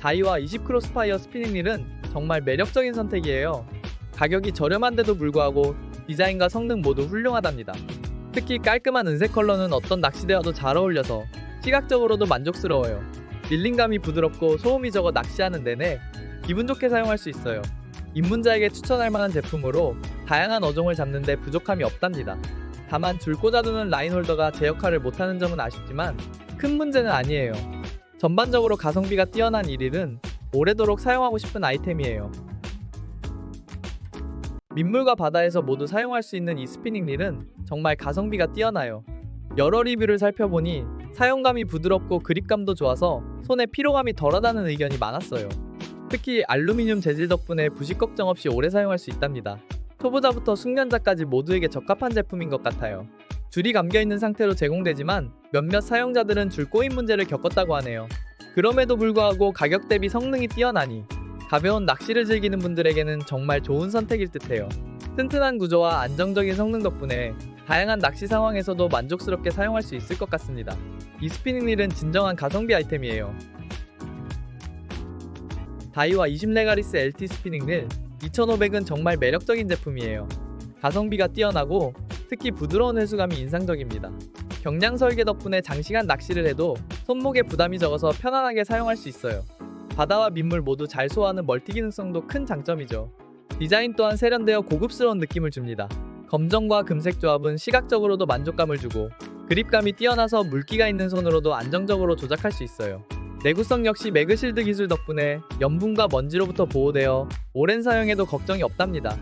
다이와 20 크로 스파이어 스피닝 릴은 정말 매력적인 선택이에요. 가격이 저렴한데도 불구하고 디자인과 성능 모두 훌륭하답니다. 특히 깔끔한 은색 컬러는 어떤 낚시대와도 잘 어울려서 시각적으로도 만족스러워요. 밀림감이 부드럽고 소음이 적어 낚시하는 내내 기분 좋게 사용할 수 있어요. 입문자에게 추천할 만한 제품으로 다양한 어종을 잡는데 부족함이 없답니다. 다만 줄 꽂아두는 라인 홀더가 제 역할을 못하는 점은 아쉽지만 큰 문제는 아니에요. 전반적으로 가성비가 뛰어난 이릴은 오래도록 사용하고 싶은 아이템이에요. 민물과 바다에서 모두 사용할 수 있는 이 스피닝 릴은 정말 가성비가 뛰어나요. 여러 리뷰를 살펴보니 사용감이 부드럽고 그립감도 좋아서 손에 피로감이 덜하다는 의견이 많았어요. 특히 알루미늄 재질 덕분에 부식 걱정 없이 오래 사용할 수 있답니다. 초보자부터 숙련자까지 모두에게 적합한 제품인 것 같아요. 줄이 감겨 있는 상태로 제공되지만 몇몇 사용자들은 줄 꼬임 문제를 겪었다고 하네요. 그럼에도 불구하고 가격 대비 성능이 뛰어나니 가벼운 낚시를 즐기는 분들에게는 정말 좋은 선택일 듯해요. 튼튼한 구조와 안정적인 성능 덕분에 다양한 낚시 상황에서도 만족스럽게 사용할 수 있을 것 같습니다. 이 스피닝 릴은 진정한 가성비 아이템이에요. 다이와 20레가리스 LT 스피닝 릴 2500은 정말 매력적인 제품이에요. 가성비가 뛰어나고 특히 부드러운 회수감이 인상적입니다. 경량 설계 덕분에 장시간 낚시를 해도 손목에 부담이 적어서 편안하게 사용할 수 있어요. 바다와 민물 모두 잘 소화하는 멀티 기능성도 큰 장점이죠. 디자인 또한 세련되어 고급스러운 느낌을 줍니다. 검정과 금색 조합은 시각적으로도 만족감을 주고 그립감이 뛰어나서 물기가 있는 손으로도 안정적으로 조작할 수 있어요. 내구성 역시 매그실드 기술 덕분에 염분과 먼지로부터 보호되어 오랜 사용에도 걱정이 없답니다.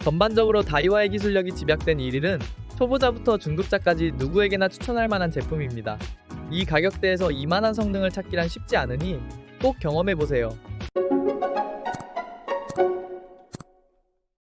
전반적으로 다이와의 기술력이 집약된 이 릴은 초보자부터 중급자까지 누구에게나 추천할 만한 제품입니다. 이 가격대에서 이만한 성능을 찾기란 쉽지 않으니 꼭 경험해 보세요.